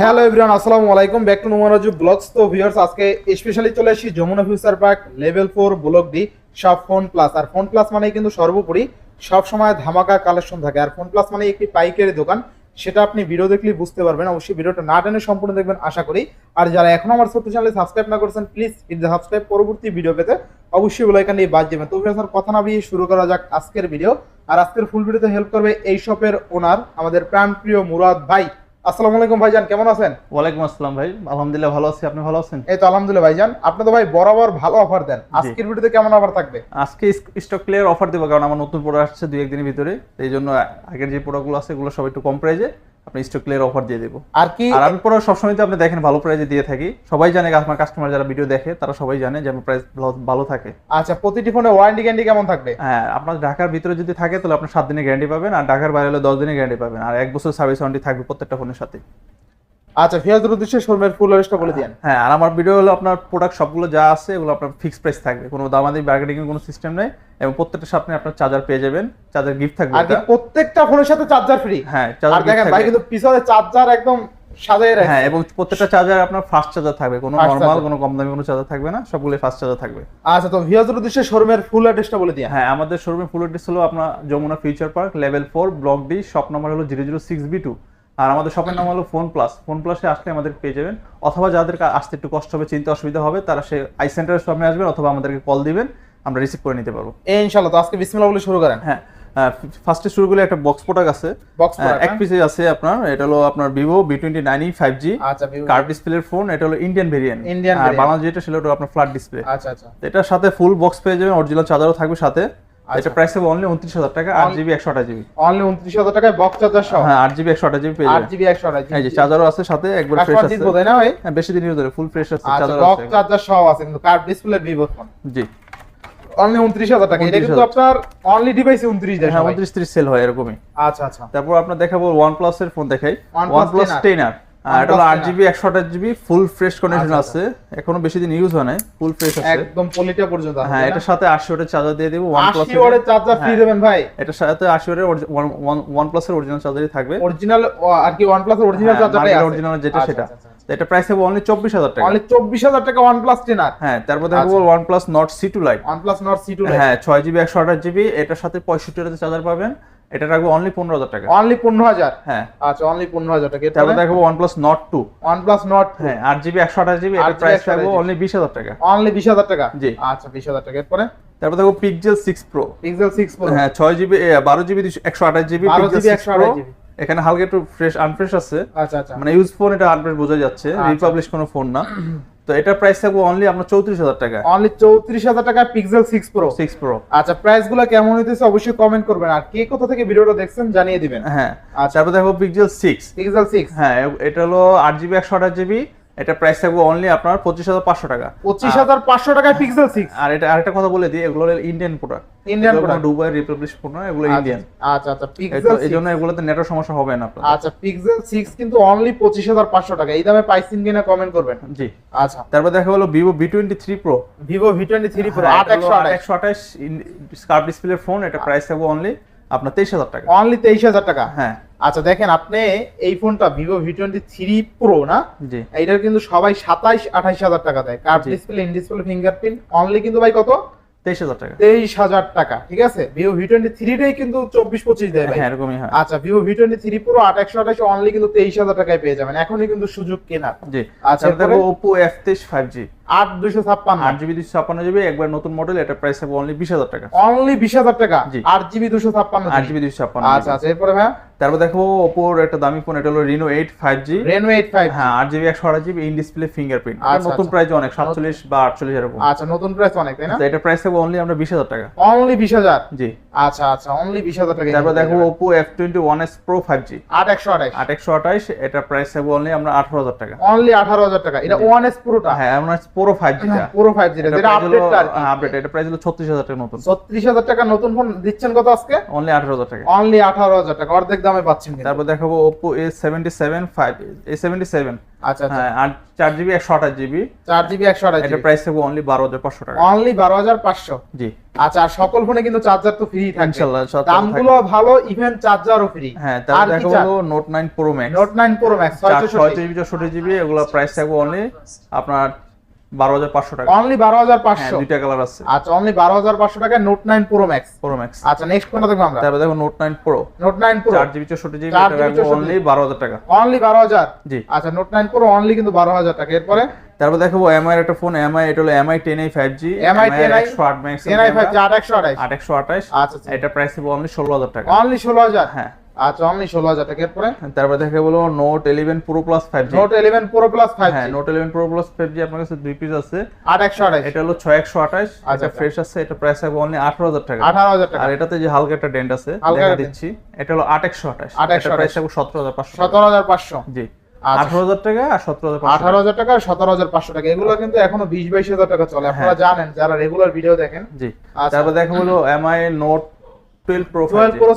Hello everyone আসসালামু আলাইকুম। Back to Nomaraju vlogs তো ভিউয়ার্স আজকে স্পেশালি চলে এসেছি Jamuna future park level four block D সব ফোন প্লাস আর ফোন প্লাস মানে কিন্তু সর্বোপরি সব সময় ধামাকা কালেকশন থাকে। আর ফোন প্লাস মানে একটি পাইকারি দোকান। সেটা আপনি ভিডিও দেখলে বুঝতে পারবেন। অবশ্যই ভিডিওটা না টেনে সম্পূর্ণ দেখবেন, আশা করি। আর যারা এখনও আমার ছোট্ট চ্যানেলে সাবস্ক্রাইব না করেছেন প্লিজ হিট দ্য সাবস্ক্রাইব পরবর্তী ভিডিও পেতে অবশ্যই বেলাইকান দিয়ে বাদ দেবেন। তো ভিউয়ার্স কথা না বিয়ে শুরু করা যাক আজকের ভিডিও আর আজকের ফুল ভিডিওতে হেল্প করবে এই শপের ওনার আমাদের প্রাণপ্রিয় মুরাদ ভাই। আসসালামু আলাইকুম ভাইজান কেমন আছেন? ওয়ালাইকুম আসসালাম ভাই আলহামদুলিল্লাহ ভালো আছি আপনি ভালো আছেন? এই তো আলহামদুলিল্লাহ ভাইজান আপনি তো ভাই বরাবর ভালো অফার দেন। আজকের ভিডিওতে কেমন অফার থাকবে? আজকে স্টক ক্লিয়ার অফার দেবো কারণ আমার নতুন প্রোডাক্ট আসছে দুই একদিনের ভিতরে। এই জন্য আগের যে প্রোডাক্টগুলো আছে এগুলো সব একটু কম প্রাইজে আপনি স্টক ক্লিয়ার অফার দিয়ে দেবো। আর কি আর আমি প্রোডাক্ট সবসময় তো আপনি দেখেন ভালো প্রাইজে দিয়ে থাকি। সবাই জানে আমার কাস্টমার যারা ভিডিও দেখে তারা সবাই জানে যে আমার প্রাইস ভালো থাকে। আচ্ছা প্রতিটি ফোনে ওয়ারেন্টি গ্যারান্টি কেমন থাকবে? হ্যাঁ আপনার ঢাকার ভিতরে যদি থাকে তাহলে আপনার সাত দিনের গ্যারান্টি পাবেন আর ঢাকার বাইরে হলে দশ দিনের গ্যারান্টি পাবেন আর এক বছর সার্ভিস ওয়ারেন্টি থাকবে প্রত্যেকটা ফোনের সাথে। আচ্ছা ফিয়াজুর উদ্দেশ্যে শোরুমের ফুল লিস্টটা বলে দিন হ্যাঁ আর আমার ভিডিও হলো আপনার প্রোডাক্ট সবগুলো যা আছে এগুলো আপনার ফিক্স প্রাইস থাকবে। কোনো দামাদি মার্কেটিং এর কোনো সিস্টেম নেই এবং প্রত্যেকটা সাথে আপনার চার্জার পেয়ে যাবেন। চার্জার গিফট থাকবে আর প্রত্যেকটা ফোনের সাথে চার্জার ফ্রি হ্যাঁ আর চার্জার দেখেন ভাই কিন্তু পিছনে চার্জার একদম সাজায় রাখছে। হ্যাঁ এবং প্রত্যেকটা চার্জার আপনার ফাস্ট চার্জার থাকবে। কোনো নরমাল কোনো কম দামি কোনো চার্জার থাকবে না। সবগুলো ফাস্ট চার্জার থাকবে। আচ্ছা তো ফিয়াজুর উদ্দেশ্যে শোরুমের ফুল অ্যাড্রেসটা বলে দিন হ্যাঁ আমাদের শোরুমে ফুল অ্যাড্রেস হলো আপনার Jamuna future park level four block D shop number হলো zero zero six B two আর আমাদের শপের নাম হলো ফোন প্লাস। ফোন প্লাসে আসলে আমাদের পেয়ে যাবেন। অথবা যাদের আসতে একটু কষ্ট হবে চিন্তা অসুবিধা হবে তারা সে আই সেন্টারের সামনে আসবেন অথবা আমাদেরকে কল দিবেন আমরা রিসিভ করে নিতে পারব। এই ইনশাআল্লাহ তো আজকে বিসমিল্লাহ বলে শুরু করেন। হ্যাঁ ফার্স্টে শুরু করলে একটা বক্স প্রোডাক্ট আছে। এক পিসে আছে আপনার এটা হলো আপনার Vivo B twenty nine E five G curve ডিসপ্লের ফোন এটা হলো ইন্ডিয়ান ভেরিয়েন্ট আর variant। বাংলা যেটা সেটা হলো আপনার ফ্ল্যাট ডিসপ্লে আচ্ছা আচ্ছা। এটার সাথে ফুল বক্স পেয়ে যাবেন অরিজিনাল চার্জারও থাকবে সাথে। এটা প্রাইস হবে অনলি উনত্রিশ হাজার টাকা আট জিবি একশো আঠাশ জিবি অনলি উনত্রিশ হাজার টাকায় বক্স চার্জার সহ? হ্যাঁ আট জিবি একশো আঠাশ জিবি পেয়ে আট যাবেন জিবি একশো আঠাশ এই যে চার্জারও আছে সাথে একবার ফ্রেশ আছে। না ভাই? হ্যাঁ বেশি দিন ইউজ হবে ফুল ফ্রেশ আছে আচ্ছা চার্জার বক্স আছে। চার্জার সহ আছে কিন্তু কার্ভ ডিসপ্লে ভিভো ফোন জি। অনলি উনত্রিশ হাজার টাকা। এটা কিন্তু আপনার অনলি ডিভাইসে উনত্রিশ দেয় হ্যাঁ সবাই। উনত্রিশ ত্রিশ সেল হয় এরকমই। আচ্ছা আচ্ছা। তারপর আপনার দেখাবো ওয়ান প্লাস এর ফোন দেখাই। OnePlus OnePlus 10R ten R এটা হলো আট জিবি একশো আঠাশ জিবি ফুল ফ্রেশ কন্ডিশন আছে। এখনও বেশি দিন ইউজ হয় নাই। ফুল ফ্রেশ আছে। একদম পলিটা পর্যন্ত হ্যাঁ এটার সাথে আশি ওয়াটের চার্জার দিয়ে দেবো ওয়ান প্লাস ওয়াটের চার্জার ফ্রি দেবেন ভাই। এটার সাথে আশি ওয়াটের ওয়ান প্লাস এর অরিজিনাল চার্জারই থাকবে। অরিজিনাল আর কি ওয়ানপ্লাস এর অরিজিনাল চার্জারটাই আছে। original যেটা আচ্ছা, সেটা। আচ্ছা, আচ্ছা। এটা প্রাইস হবে অনলি চব্বিশ হাজার টাকা। অনলি চব্বিশ হাজার টাকা ওয়ানপ্লাস টেন আর হ্যাঁ তারপর দেখব OnePlus Nord C two lite OnePlus Nord C two হ্যাঁ ছয় জিবি একশো আঠাশ জিবি এটার সাথে পঁয়ষট্টি চার্জার পাবেন। এটা রাখব অনলি পনেরো হাজার টাকা। অনলি পনেরো হাজার? হ্যাঁ। আচ্ছা অনলি পনেরো হাজার টাকা। তারপর দেখব OnePlus Nord two OnePlus Nord হ্যাঁ আট জিবি একশো আঠাশ জিবি 8GB এটার প্রাইস 128 রাখব অনলি বিশ হাজার টাকা। অনলি বিশ হাজার টাকা? জি। আচ্ছা বিশ হাজার টাকা। এরপরে? তারপর দেখব Pixel six pro Pixel six pro হ্যাঁ ছয় জিবি বারো জিবি একশো আঠাশ GB 12 Pixel GB six pro 128 GB এখানে হালকা একটু ফ্রেশ আনফ্রেশ আছে। আচ্ছা আচ্ছা। মানে ইউজ ফোন এটা আনফ্রেশ বোঝা যাচ্ছে। আচ্ছা। রিপাবলিশ কোনো ফোন না। তো এটা প্রাইস থাকব অনলি আপনার চৌত্রিশ হাজার টাকা। অনলি চৌত্রিশ হাজার টাকা Pixel six pro six pro আচ্ছা প্রাইসগুলো কেমন হইতেছে অবশ্যই কমেন্ট করবেন। আর কে কোথা থেকে ভিডিওটা দেখছেন জানিয়ে দিবেন। হ্যাঁ আচ্ছা। তারপর দেখো পিক্সেল সিক্স পিক্সেল সিক্স হ্যাঁ এটা হলো আট জিবি একশো আঠাশ জিবি এটা প্রাইস থাকবে অনলি আপনার পঁচিশ হাজার পাঁচশো টাকা। পঁচিশ হাজার পাঁচশো টাকায় পিক্সেল সিক্স আর এটা আরেকটা কথা বলে দিই এগুলো Indian product Indian product। Dubai republish এগুলো ইন্ডিয়ান আচ্ছা আচ্ছা পিক্সেল এই জন্য এগুলোতে নেটের সমস্যা হবে না আপনার আচ্ছা পিক্সেল সিক্স কিন্তু অনলি পঁচিশ হাজার পাঁচশো টাকা। এই দামে পাইছেন কিনা কমেন্ট করবেন। জি। আচ্ছা। তারপর দেখা হলো pro Vivo V twenty three pro হ্যাঁ, একশো আঠাশ। স্কার্প ডিসপ্লে ফোন এটা প্রাইস থাকবে অনলি আপনার তেইশ হাজার টাকা। অনলি তেইশ হাজার টাকা? হ্যাঁ। আচ্ছা দেখেন আপনি এই ফোনটা Vivo V twenty three pro না? জি। এইটার কিন্তু সবাই সাতাইশ আঠাইশ হাজার টাকা দেয়। Curve G. Display in display fingerprint only কিন্তু ভাই কত? তেইশ হাজার টাকা। তেইশ হাজার টাকা ঠিক আছে? ভিভো ভি টোয়েন্টি থ্রিটাই কিন্তু চব্বিশ পঁচিশ দেয় ভাই। হ্যাঁ এরকমই হয়। আচ্ছা Vivo V twenty three pro আট একশো আঠাশ অনলি কিন্তু তেইশ হাজার টাকায় পেয়ে যাবেন। এখনই কিন্তু সুযোগ কেনার। জি। আচ্ছা, দেখো? ওপো এফ তেইশ ফাইভ জি আট দুশো ছাপ্পান্ন। আট জিবি দুশো ছাপ্পান্ন জিবি একবার নতুন মডেল এটা প্রাইস থাকবে অনলি বিশ হাজার টাকা। অনলি বিশ হাজার টাকা। আট জিবি দুশো ছাপ্পান্ন আট জিবি। দুশো ছাপ্পান্ন আচ্ছা আচ্ছা এরপরে ভাই তারপর দেখো ওপোর একটা দামি ফোন এটা হলো Reno eight five G Reno eight five হ্যাঁ আট জিবি একশো আঠাশ জিবি ইন ডিসপ্লে ফিঙ্গারপ্রিন্ট আচ্ছা, নতুন আচ্ছা। প্রাইস অনেক সাতচল্লিশ বা আটচল্লিশ এরকম আচ্ছা নতুন প্রাইস অনেক তাই না? এটা প্রাইস থাকবে অনলি আমরা বিশ হাজার টাকা। অনলি বিশ হাজার? জি। আচ্ছা আচ্ছা অনলি বিশ হাজার টাকা তারপর দেখো Oppo F twenty one S pro five G আট একশো আঠাশ আট একশো আঠাশ এটা প্রাইস থাকবে অনলি আমরা আঠারো হাজার টাকা। অনলি আঠারো হাজার টাকা। এটা ওয়ান এস পুরোটা হ্যাঁ আমরা পুরো ফাইভ জিটা পুরো ফাইভ জি যেটা আপডেট আর আপডেট এটা প্রাইস হলো ছত্রিশ হাজার টাকা নতুন। ছত্রিশ হাজার টাকা নতুন ফোন দিচ্ছেন কত আজকে? অনলি আঠারো হাজার টাকা। অনলি আঠারো হাজার টাকা অর্ধেক দামে পাচ্ছেন। তারপর দেখাবো সেভেন্টি সেভেন ফাইভ সেভেন আচ্ছা আচ্ছা। হ্যাঁ আর চার জিবি একশো আঠাশ জিবি চার জিবি একশো আঠাশ এটা প্রাইস থাকবে অনলি বারো হাজার পাঁচশো টাকা। অনলি বারো হাজার পাঁচশো? জি। আচ্ছা আর সকল ফোনে কিন্তু চার্জার তো ফ্রি থাকবে ইনশাল্লাহ সব দামগুলো ভালো ইভেন চার্জারও ফ্রি হ্যাঁ তারপর দেখাবো pro max note nine pro max ছয় জিবি চৌষট্টি জিবি এগুলো প্রাইস থাকবে অনলি আপনার বারো হাজার পাঁচশো টাকা। অনলি বারো হাজার হ্যাঁ পাঁচশো দুইটা কালার আছে। আচ্ছা অনলি বারো হাজার পাঁচশো টাকায় note nine pro max pro max আচ্ছা নেক্সট কোনটা দেখব আমরা? তারপর দেখো note nine pro note nine pro চার জিবি চৌষট্টি জিবি চার এটা GB রাখব 64 অনলি বারো হাজার টাকা। অনলি বারো হাজার? জি। আচ্ছা নোট নাইন প্রো অনলি কিন্তু বারো হাজার টাকা। এরপরে? তারপর দেখাবো এমআই একটা ফোন এমআই এটা হলো MI ten i five G MI 10i একশো আট ম্যাক্স এনআই ফাইভ আট একশো আঠাইশ আট একশো আঠাশ। আচ্ছা আচ্ছা। এটা প্রাইস হবে অনলি ষোলো হাজার টাকা। অনলি ষোলো হাজার? হ্যাঁ। আচ্ছা অনলি ষোলো হাজার টাকা এরপরে তারপর দেখে note eleven pro plus five G note eleven pro plus five হ্যাঁ note eleven pro plus five G আপনার কাছে দুই পিস আছে। আট একশো আঠাইশ এটা হলো ছয় একশো আঠাশ। আচ্ছা, আচ্ছা। ফ্রেশ আছে এটা প্রাইস হবে অনলি আঠারো হাজার টাকা। আঠারো হাজার টাকা। আর এটাতে যে হালকা একটা ডেন্ট আছে হালকা দিচ্ছি। এটা হলো আট একশো আঠাশ। 8128 এটা প্রাইস হবে সতেরো হাজার পাঁচশো সতেরো হাজার পাঁচশো। জি। আচ্ছা। আঠারো হাজার টাকা আর সতেরো হাজার আঠারো হাজার টাকা আর সতেরো হাজার পাঁচশো টাকা। এগুলো কিন্তু এখনও বিশ বাইশ হাজার টাকা চলে। আপনারা হ্যাঁ। জানেন যারা রেগুলার ভিডিও দেখেন। জি। আচ্ছা। তারপর দেখা হলো MI note twelve pro twelve pro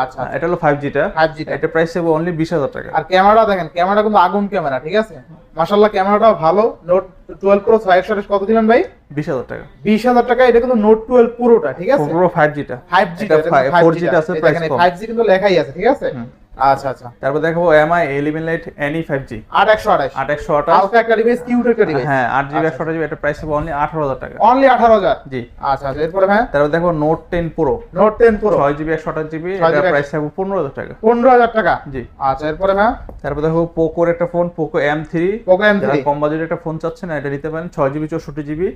আচ্ছা এটা হলো এটা প্রাইস হবে অনলি টাকা। আর ক্যামেরা দেখেন ক্যামেরা কিন্তু আগুন ক্যামেরা ঠিক আছে? মাশাল্লাহ ক্যামেরাটাও ভালো। নোট টুয়েলভ প্রো ছয় একশো আঠাশ কত দিলেন ভাই? বিশ হাজার টাকা। বিশ হাজার টাকা এটা কিন্তু নোট টুয়েলভ পুরোটা ঠিক আছে? পুরো ফাইভ জিটা ফাইভ জি এটা fi- 4G টা আছে, price কম। ফাইভ জি কিন্তু লেখাই আছে ঠিক আছে। আচ্ছা আচ্ছা। তারপর দেখাবো MI eleven lite NE five G আট একশো আট একশো আঠাশ। হালকা একটা ডিভাইস কিউট একটা ডিভাইস হ্যাঁ আট জিবি আচ্ছা। একশো আঠাশ জিবি এটা প্রাইস হবে অনলি আঠারো হাজার টাকা। অনলি আঠারো হাজার? জি। আচ্ছা আচ্ছা এরপরে হ্যাঁ তারপর দেখো note ten pro note ten pro ছয় জিবি একশো আঠাশ জিবি 6 এটা প্রাইস থাকবে পনেরো হাজার টাকা। পনেরো হাজার টাকা? জি। আচ্ছা এরপরে হ্যাঁ তারপর দেখো পোকোর একটা phone Poco M three Poco M three কম বাজেটের একটা ফোন চাচ্ছেন এটা নিতে পারেন। ছয় জিবি চৌষট্টি জিবি।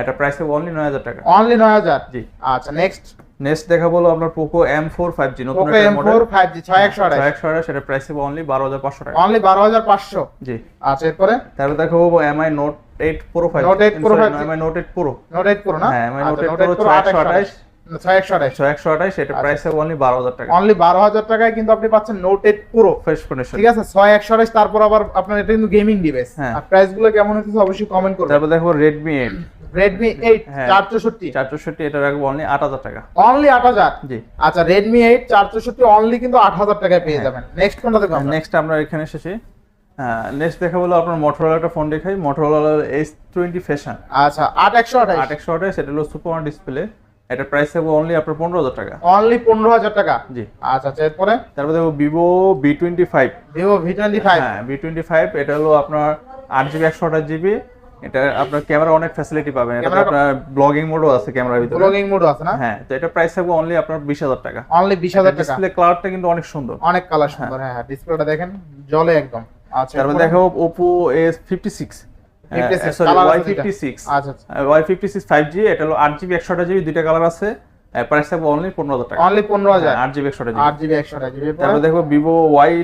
এটা প্রাইস হবে অনলি 9000 টাকা। অনলি 9000 জি। আচ্ছা নেক্সট নেক্সট দেখা বলো আপনার Poco M4 5G নতুন একটা মডেল Poco M4 5G 6128 6128 এর প্রাইস হবে অনলি 12500 টাকা। অনলি 12500 জি। আচ্ছা এরপরে? তারপরে দেখা MI Note 8 Pro 5G Note 8 Pro 5G MI Note 8 Pro Note 8 Pro না? হ্যাঁ MI Note 8 Pro 6128 তারপর আবার আপনার হ্যাঁ। কেমন হচ্ছে অবশ্যই কমেন্ট করবেন। দেখো রেডমি 8 Redmi 8 464 464 এটা রাখব অনলি 8000 টাকা। অনলি 8000 জি। আচ্ছা Redmi 8 464 অনলি কিন্তু 8000 টাকায় পেয়ে হ্যাঁ। যাবেন। নেক্সট কোনটা দেখব নেক্সট হ্যাঁ, আমরা? এখানে এসেছি। হ্যাঁ, নেক্সট দেখা হলো আপনার Motorola একটা ফোন দেখাই। Motorola S20 ফ্যাশন আচ্ছা 8128 8128 সেটা হলো সুপার ডিসপ্লে এটা প্রাইস থাকবে অনলি আপনার 15000 টাকা। অনলি 15000 টাকা? জি। আচ্ছা আচ্ছা এরপরে? তারপরে দেখো Vivo V twenty five Vivo V twenty five হ্যাঁ V25 এটা হলো আপনার 8GB 128GB এটা আপনার ক্যামেরা অনেক ফ্যাসিলিটি পাবেন। এটা আপনার ব্লগিং মোডও আছে ক্যামেরার ভিতরে। ব্লগিং মোডও আছে না? হ্যাঁ তো এটা প্রাইস থাকবে অনলি আপনার বিশ হাজার টাকা। অনলি বিশ হাজার টাকা। ডিসপ্লে কালারটা কিন্তু অনেক সুন্দর। অনেক কালার সুন্দর হ্যাঁ হ্যাঁ ডিসপ্লেটা দেখেন জলে একদম। আচ্ছা তারপর দেখো Oppo S fifty six 56 sorry colour Y আছে ফিফটি দুইটা। সিক্স আচ্ছা আচ্ছা। সিক্স ফাইভ জি এটা হলো আট জিবি একশো আঠাশ জিবি দুইটা কালার আছে। প্রাইস থাকবে অনলি 15000 টাকা। Only 15000 8GB 128GB 8GB 128GB তারপর দেখো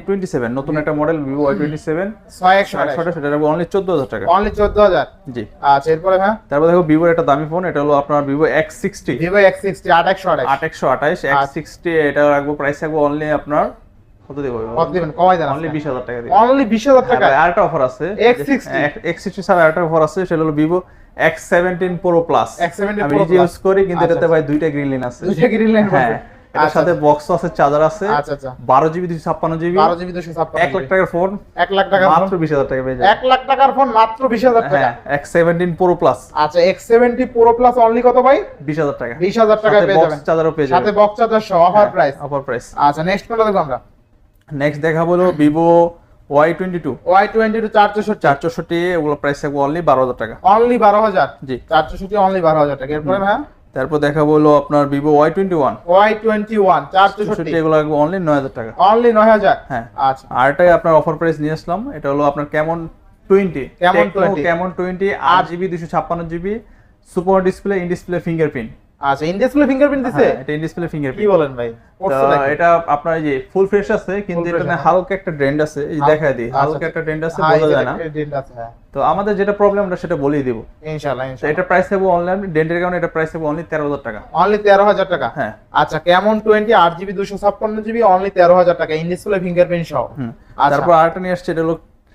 টোয়েন্টি সেভেন নতুন একটা মডেল Vivo Y27 6128 সেটা থাকবে অনলি 14000 টাকা। অনলি 14000 জি। আচ্ছা এরপরে হ্যাঁ? তারপর দেখো ভিভোর একটা দামি ফোন এটা হলো আপনার Vivo X60 Vivo X60 8128 8128 X60 এটা রাখব প্রাইস থাকবে অনলি আপনার কমাই দেন অনলি 20000 টাকা হ্যাঁ, টাকা? আর একটা অফার আছে। অফার হ্যাঁ, আছে সেটা হলো Vivo X17 Pro Plus X17 Pro Plus use করি কিন্তু এটাতে আচ্ছা, ভাই আচ্ছা। দুইটা গ্রিন লাইন আছে। দুইটা গ্রিন লাইন হ্যাঁ এর আচ্ছা, সাথে বক্স আছে চার্জার আছে। আচ্ছা আচ্ছা। 12 জিবি 256 জিবি 1 লাখ টাকার ফোন 1 লাখ টাকা মাত্র 20000 টাকা পেয়ে যাবে। 1 লাখ টাকার ফোন মাত্র 20000 টাকা। হ্যাঁ, X17 Pro Plus আচ্ছা X70 Pro Plus অনলি কত ভাই? 20000 টাকা। 20000 টাকা পেয়ে যাবেন। চার্জারও পেয়ে যাবেন। সাথে বক্স চার্জার সহ অফার প্রাইস অফার প্রাইস আচ্ছা নেক্সট কোনটা দেখব আমরা? নেক্সট দেখাবো হলো Vivo Y twenty two Y twenty two চার চৌষট্টি চার চৌষট্টি ওগুলো প্রাইস থাকবে অনলি বারো হাজার টাকা। অনলি বারো হাজার? জি। চারচৌষট্টি অনলি বারো হাজার টাকা। এরপরে হ্যাঁ তারপর দেখা হলো আপনার Vivo Y twenty one Y twenty one চার চৌষট্টি চৌষট্টি এগুলো লাগবে অনলি নয় হাজার টাকা। অনলি নয় হাজার? হ্যাঁ। আচ্ছা। আরটাই আপনার অফার প্রাইস নিয়ে আসলাম। এটা হলো আপনার কেমন টোয়েন্টি Camon 20 কেমন টোয়েন্টি আট জিবি দুশো ছাপ্পান্ন GB super display in display fingerprint আচ্ছা ইন ডিসপ্লে ফিঙ্গারপ্রিন্ট দিছে? এটা ইন ডিসপ্লে কি বলেন ভাই? এটা আপনার যে ফুল ফ্রেশ আছে কিন্তু fresh আছে। হালকা একটা ট্রেন্ড আছে এই যে দেখায় দিই। হালকা আচ্ছা। একটা ট্রেন্ড আছে হ্যাঁ, বোঝা যায় না। হ্যাঁ। তো আমাদের যেটা প্রবলেম আমরা সেটা বলেই দিব। ইনশাআল্লাহ ইনশাআল্লাহ। এটা প্রাইস থাকবে অনলাইন ডেন্টের কারণে এটা প্রাইস থাকবে অনলি তেরো হাজার টাকা। অনলি তেরো হাজার টাকা? হ্যাঁ। আচ্ছা কেমন টোয়েন্টি আট জিবি দুশো ছাপ্পান্ন জিবি অনলি তেরো হাজার টাকা ইন ডিসপ্লে ফিঙ্গারপ্রিন্ট সহ। আচ্ছা। তারপর আরেকটা নিয়ে আসছে এটা হলো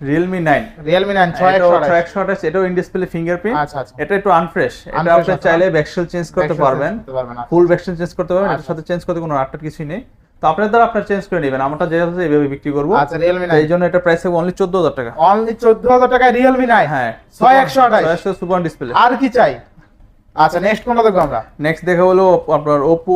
Realme 9 Realme 9 6128 এটাও ইন ডিসপ্লে ফিঙ্গারপ্রিন্ট আচ্ছা আচ্ছা। এটা একটু আনফ্রেশ এটা আপনি চাইলে ব্যাকশেল চেঞ্জ করতে পারবেন। ফুল ব্যাকশেল চেঞ্জ করতে পারবেন এর আচ্ছা। সাথে চেঞ্জ করতে কোনো আটটার কিছুই নেই। তো আপনার দ্বারা আপনার চেঞ্জ করে নেবেন আমরা যেটা আছে এইভাবে বিক্রি করব। আচ্ছা রিয়েলমি নাই এই জন্য এটা প্রাইস হবে অনলি 14000 টাকা। অনলি 14000 টাকা রিয়েলমি নাই হ্যাঁ ছয় একশো 6128 সুপার ডিসপ্লে আর কি চাই? আচ্ছা নেক্সট কোনটা দেখব আমরা? নেক্সট দেখা হলো আপনার ওপো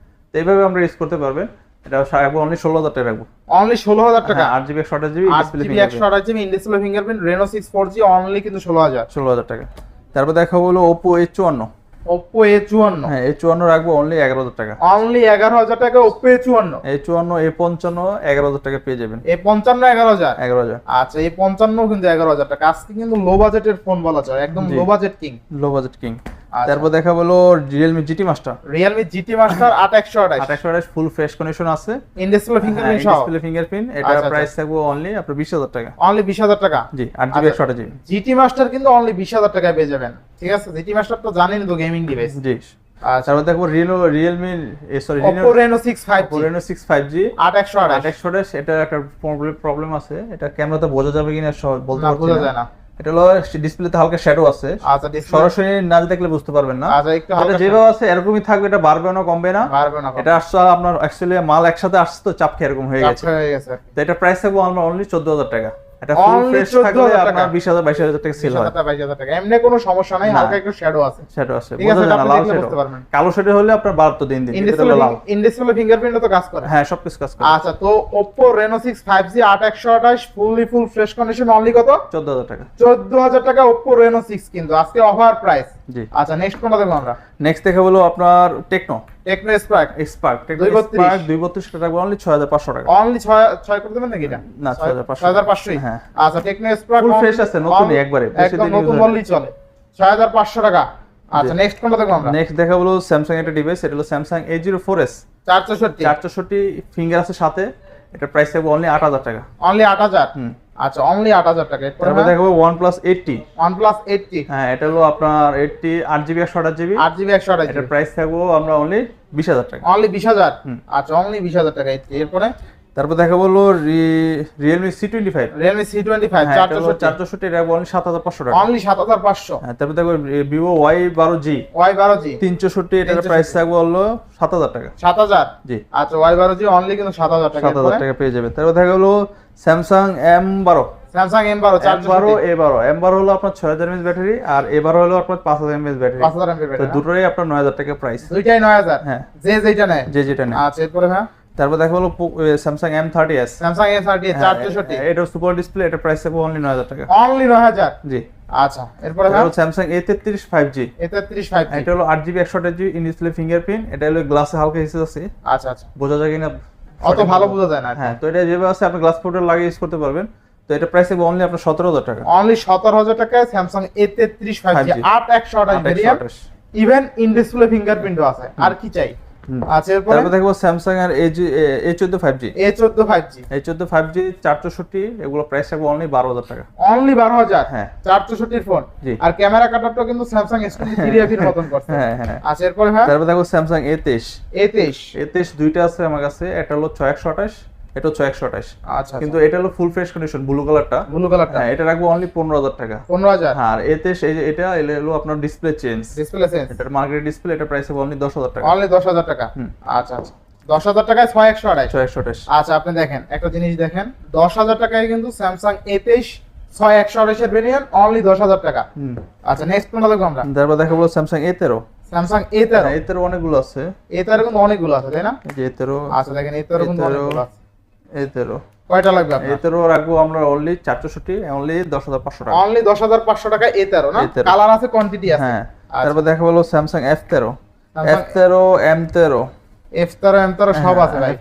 তো এইভাবে আমরা ইউজ করতে পারবেন। এটা রাখব অনলি ষোলো হাজার টাকা রাখব। অনলি ষোলো হাজার টাকা? আট জিবি একশো আঠাশ জিবি আট জিবি একশো আঠাশ GB industrial fingerprint Reno six four G only কিন্তু ষোলো হাজার। ষোলো হাজার টাকা। তারপর দেখা হলো ওপো এ চুয়ান্ন। ওপো এ চুয়ান্ন। হ্যাঁ এ চুয়ান্ন রাখব অনলি এগারো হাজার টাকা। অনলি এগারো হাজার টাকা ওপো এ চুয়ান্ন। এ চুয়ান্ন এ পঞ্চান্ন এগারো হাজার টাকা পেয়ে যাবেন। এ পঞ্চান্ন এগারো হাজার? এগারো হাজার। আচ্ছা এই পঞ্চান্ন কিন্তু এগারো হাজার টাকা। আজকে কিন্তু লো বাজেটের ফোন বলা যায় একদম low budget king low budget king. তারপর দেখা হলো Realme GT master Realme GT master আট একশো আঠাশ। আঠাশশো আঠাশ ফুল ফ্রেশ কন্ডিশন আছে। ইন্ডাস্ট্রিয়াল ফিঙ্গারপ্রিন্ট ডিসপ্লে ফিঙ্গারপ্রিন্ট এটা আচ্ছা, প্রাইস থাকবে অনলি আপনার বিশ হাজার টাকা। অনলি বিশ হাজার টাকা? জি আট জিবি আচ্ছা। একশো আঠাশ জিবি। জিটি মাস্টার কিন্তু অনলি বিশ হাজার টাকায় পেয়ে যাবেন। ঠিক আছে? জিটি মাস্টার তো জানেন তো গেমিং ডিভাইস জি। আচ্ছা। তারপর দেখব রিয়েলো Realme sorry Reno six five G Reno six five G আট একশো আঠাশ। আঠাশশো আঠাশ এটা একটা প্রবলেম আছে। এটা ক্যামেরা ক্যামেরাতে বোঝা যাবে কিনা বলতে না বোঝা যায় না। এটা হলো ডিসপ্লেতে হালকা শ্যাডো আছে। আচ্ছা সরাসরি না দেখলে বুঝতে পারবেন না। আচ্ছা একটু হালকা যেভাবে আছে এরকমই থাকবে এটা বাড়বে না কমবে না। এটা আসছে আপনার অ্যাকচুয়ালি মাল একসাথে আসছে তো চাপ খেয়ে এরকম হয়ে গেছে। হয়ে গেছে। তো এটা প্রাইস থাকবে আমরা অনলি চোদ্দ হাজার টাকা। এটা ফুল ফ্রেশ থাকলে আপনার বিশ হাজার টাকা সেল হয়। টাকা বাইশ হাজার টাকা। এমনি কোনো সমস্যা নাই হালকা একটু শ্যাডো আছে। সেটা আছে। ঠিক আছে, আপনি দেখলে বুঝতে পারবেন। কালো শ্যাডো হলে আপনার দিন দিন ফিঙ্গারপ্রিন্ট তো কাজ করে। হ্যাঁ সবকিছু কাজ করে। আচ্ছা তো Oppo Reno 6 5G 8128 fully full fresh condition only কত? চোদ্দ হাজার টাকা। 14000 টাকা Oppo Reno 6 কিন্তু আজকে অফার প্রাইস জি। আচ্ছা নেক্সট কোনটা দেখব আমরা? নেক্সট দেখে বলো আপনার টেকনো টেকনো 232 এক্সপার্ক দুই বত্রিশ। টাকা অনলি ছয় হাজার পাঁচশো টাকা। অনলি 6 6 করে দেবেন নাকি এটা? না, 6500 6500 হ্যাঁ। আচ্ছা on- আছে, নতুনই একবারে, বেশি একদম দিন নতুন use বললেই চলে। 6500 টাকা। আচ্ছা নেক্সট কোনটা দেখব আমরা? নেক্সট দেখা হলো স্যামসাং একটা ডিভাইস এটা হলো Samsung A zero four S 464 চার ফিঙ্গার আছে সাথে এটা প্রাইস থাকবে অনলি আট হাজার টাকা। অনলি 8000 হুম। আচ্ছা অনলি 8000 টাকা। তারপর দেখাবো ওয়ান প্লাস এইটটি OnePlus 80 হ্যাঁ এটা হলো আপনার এইটটি আট জিবি একশো আঠাশ জিবি 8GB 128GB এটার প্রাইস থাকব আমরা অনলি বিশ হাজার টাকা। অনলি 20000 হুম। আচ্ছা অনলি 20000 টাকা 80 এরপরে? তারপর দেখা বলল Realme C twenty five Realme C25 হ্যাঁ চার 464 চৌষট্টি এটা অনলি সাত হাজার পাঁচশো টাকা। অনলি 7500 হ্যাঁ তারপর দেখো ভিভো ওয়াই বারো জি Y12G তিন চৌষট্টি এটার 364 প্রাইস থাকবে হলো সাত হাজার টাকা। 7000 জি। আচ্ছা Y12G অনলি কিন্তু 7000 টাকা। সাত হাজার টাকা পেয়ে যাবে। তারপর দেখা গেলো স্যামসাং এম বারো স্যামসাং M12 এম বারো 464 এ বারো এম বারো হলো আপনার ছয় হাজার এমএস ব্যাটারি আর এ বারো হলো আপনার পাঁচ হাজার এমএস ব্যাটারি। 5000 mAh তো ব্যাটারি দুটোরই আপনার নয় হাজার টাকা প্রাইস দুইটাই 9000 হ্যাঁ। যে যেটা নেয়। যে যেটা নেই আচ্ছা এরপরে হ্যাঁ? তারপর দেখা হলো Samsung M thirty S Samsung A30 464 এটা সুপার ডিসপ্লে এটা প্রাইস থাকবে অনলি নয় হাজার টাকা। অনলি 9000 জি। আচ্ছা এরপরে হ্যাঁ স্যামসাং এ তেত্রিশ ফাইভ জি A33 5G এটা হলো আট জিবি একশো জিবি ইন ডিসপ্লে ফিঙ্গারপ্রিন্ট এটা হলো গ্লাসে হালকা হিসেবে আছে। আচ্ছা আচ্ছা। বোঝা যায় কিনা? অত ভালো বোঝা যায় না হ্যাঁ তো এটা যেভাবে আছে আপনি গ্লাস ফোল্ডার লাগিয়ে ইউজ করতে পারবেন। তো এটা প্রাইস থাকবে অনলি আপনার সতেরো হাজার টাকা। অনলি 17000 টাকায় Samsung A33 5G 5G 8128 variant আঠাশ ইভেন ইন ডিসপ্লে ফিঙ্গারপ্রিন্টও আছে। আর কি চাই। আচ্ছা এরপর? তারপর দেখব স্যামসাং আর এ জি এ চোদ্দ ফাইভ জি A14 5G এই চোদ্দ ফাইভ জি চার চৌষট্টি এগুলো প্রাইস থাকবে অনলি বারো হাজার টাকা। অনলি 12000 হ্যাঁ। চার চৌষট্টির ফোন জি। আর ক্যামেরা কাটারটা কিন্তু স্যামসাং এস টোয়েন্টি এর মতন করছে। হ্যাঁ হ্যাঁ। আচ্ছা এরপর হ্যাঁ তারপর দেখো স্যামসাং এ তেইশ। এ তেইশ। এ তেইশ দুইটা আছে আমার কাছে একটা হলো ছয় একশো আঠাশ এটা ছয় একশো আঠাশ। আচ্ছা কিন্তু এটা হলো ফুল ফ্রেশ কন্ডিশন ব্লু কালারটা ব্লু কালারটা হ্যাঁ এটা রাখব অনলি পনেরো হাজার টাকা। পনেরো হাজার? হ্যাঁ আর এ তেইশ এই যে এটা এলে আপনার ডিসপ্লে চেঞ্জ ডিসপ্লে এটার মার্কেট ডিসপ্লে এটা প্রাইস হবে অনলি দশ হাজার টাকা। অনলি দশ হাজার টাকা। আচ্ছা আচ্ছা। দশ হাজার টাকায় ছয় একশো আড়াই ছয় একশো আঠাশ। আচ্ছা আপনি দেখেন একটা জিনিস দেখেন। দশ হাজার টাকায় কিন্তু স্যামসাং এ তেইশ ছয় একশো আড়াইশের ভেরিয়েন্ট অনলি দশ হাজার টাকা। হুম। আচ্ছা নেক্সট কোনটা দেখব আমরা? তারপর দেখা বলো স্যামসাং এ তেরো। স্যামসাং এ তেরো। এ তেরো অনেকগুলো আছে। এ তেরো কিন্তু অনেকগুলো আছে তাই না? যে এ তেরো আচ্ছা দেখেন এ তেরো কিন্তু অনেকগুলো আছে। এ তেরো কয়টা লাগবে আপনার? তেরো রাখব আমরা অনলি চার চৌষট্টি অনলি দশ হাজার পাঁচশো টাকা। অনলি দশ হাজার পাঁচশো টাকা এতেরো তেরো না কালার আছে কোয়ান্টিটি আছে। হ্যাঁ। আচ্ছা। তারপর দেখা বলো স্যামসাং এফ তেরো। এফ তেরো এম তেরো। সব আছে ভাই।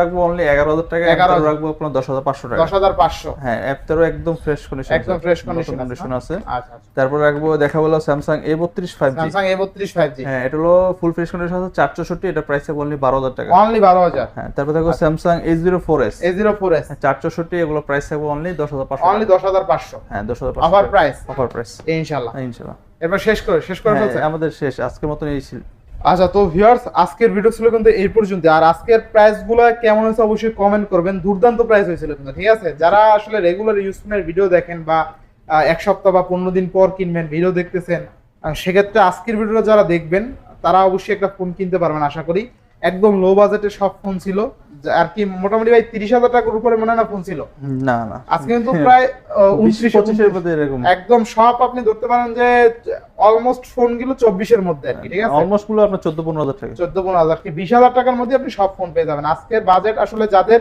রাখব অনলি এগারো হাজার টাকা এফ 11,000 তেরো রাখব আপনার দশ হাজার পাঁচশো টাকা। দশ হাজার পাঁচশো। হ্যাঁ এফ একদম ফ্রেশ কন্ডিশন একদম fresh condition কন্ডিশন আছে। আচ্ছা আচ্ছা। তারপর রাখব দেখা হ্যাঁ এটা হলো ফুল ফ্রেশ কন্ডিশন আছে চার চৌষট্টি এটা প্রাইস থাকবে অনলি বারো হাজার টাকা। অনলি বারো হাজার। হ্যাঁ তারপর দেখো চার এগুলো প্রাইস থাকবে অনলি অনলি হ্যাঁ অফার প্রাইস অফার প্রাইস এরপর শেষ করে শেষ করে হ্যাঁ, ফেলছে? আমাদের শেষ আজকের মতন এই ছিল। আচ্ছা তো ভিউয়ার্স আজকের ভিডিও ছিল কিন্তু এই পর্যন্ত। আর আজকের প্রাইসগুলো কেমন হয়েছে অবশ্যই কমেন্ট করবেন। দুর্দান্ত প্রাইস হয়েছিল কিন্তু, ঠিক আছে? যারা আসলে রেগুলার ইউজফোনের ভিডিও দেখেন বা এক সপ্তাহ বা পনেরো দিন পর কিনবেন ভিডিও দেখতেছেন সেক্ষেত্রে আজকের ভিডিওটা যারা দেখবেন, তারা অবশ্যই একটা ফোন কিনতে পারবেন, আশা করি। একদম লো বাজেটে সব ফোন ছিল। আর কি মোটামুটি ভাই তিরিশ হাজার টাকার উপরে মনে না ফোন ছিল। না না। আজকে কিন্তু প্রায় উনত্রিশ পঁচিশের মধ্যে এরকম। একদম সব আপনি ধরতে পারেন যে অলমোস্ট ফোনগুলো চব্বিশের মধ্যে আর কি ঠিক আছে? অলমোস্টগুলো আপনার চোদ্দ পনেরো হাজার টাকা। চোদ্দ পনেরো হাজার। কি বিশ হাজার টাকার মধ্যে আপনি সব ফোন পেয়ে যাবেন। আজকের বাজেট আসলে যাদের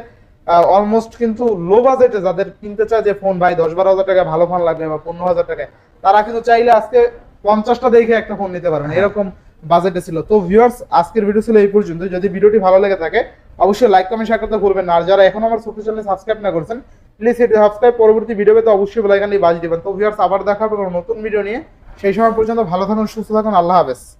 অলমোস্ট কিন্তু লো বাজেটে যাদের কিনতে চায় যে ফোন ভাই দশ বারো হাজার টাকা ভালো ফোন লাগবে বা পনেরো হাজার টাকায় তারা কিন্তু চাইলে আজকে পঞ্চাশটা দেখে একটা ফোন নিতে পারবেন। এরকম বাজেটে ছিল। তো ভিউয়ার্স আজকের ভিডিও ছিল এই পর্যন্ত যদি ভিডিওটি ভালো লেগে থাকে, অবশ্যই লাইক কমেন্ট শেয়ার করতে ভুলবেন না। আর যারা এখন আমার ছোট চ্যানেল সাবস্ক্রাইব না করছেন প্লিজ এটি সাবস্ক্রাইব পরবর্তী ভিডিও পেতে অবশ্যই বেলাইকানটি বাজিয়ে দেবেন। তো ভিউয়ার্স আবার দেখা হবে নতুন ভিডিও নিয়ে। সেই সময় পর্যন্ত ভালো থাকুন, সুস্থ থাকুন। আল্লাহ হাফেজ।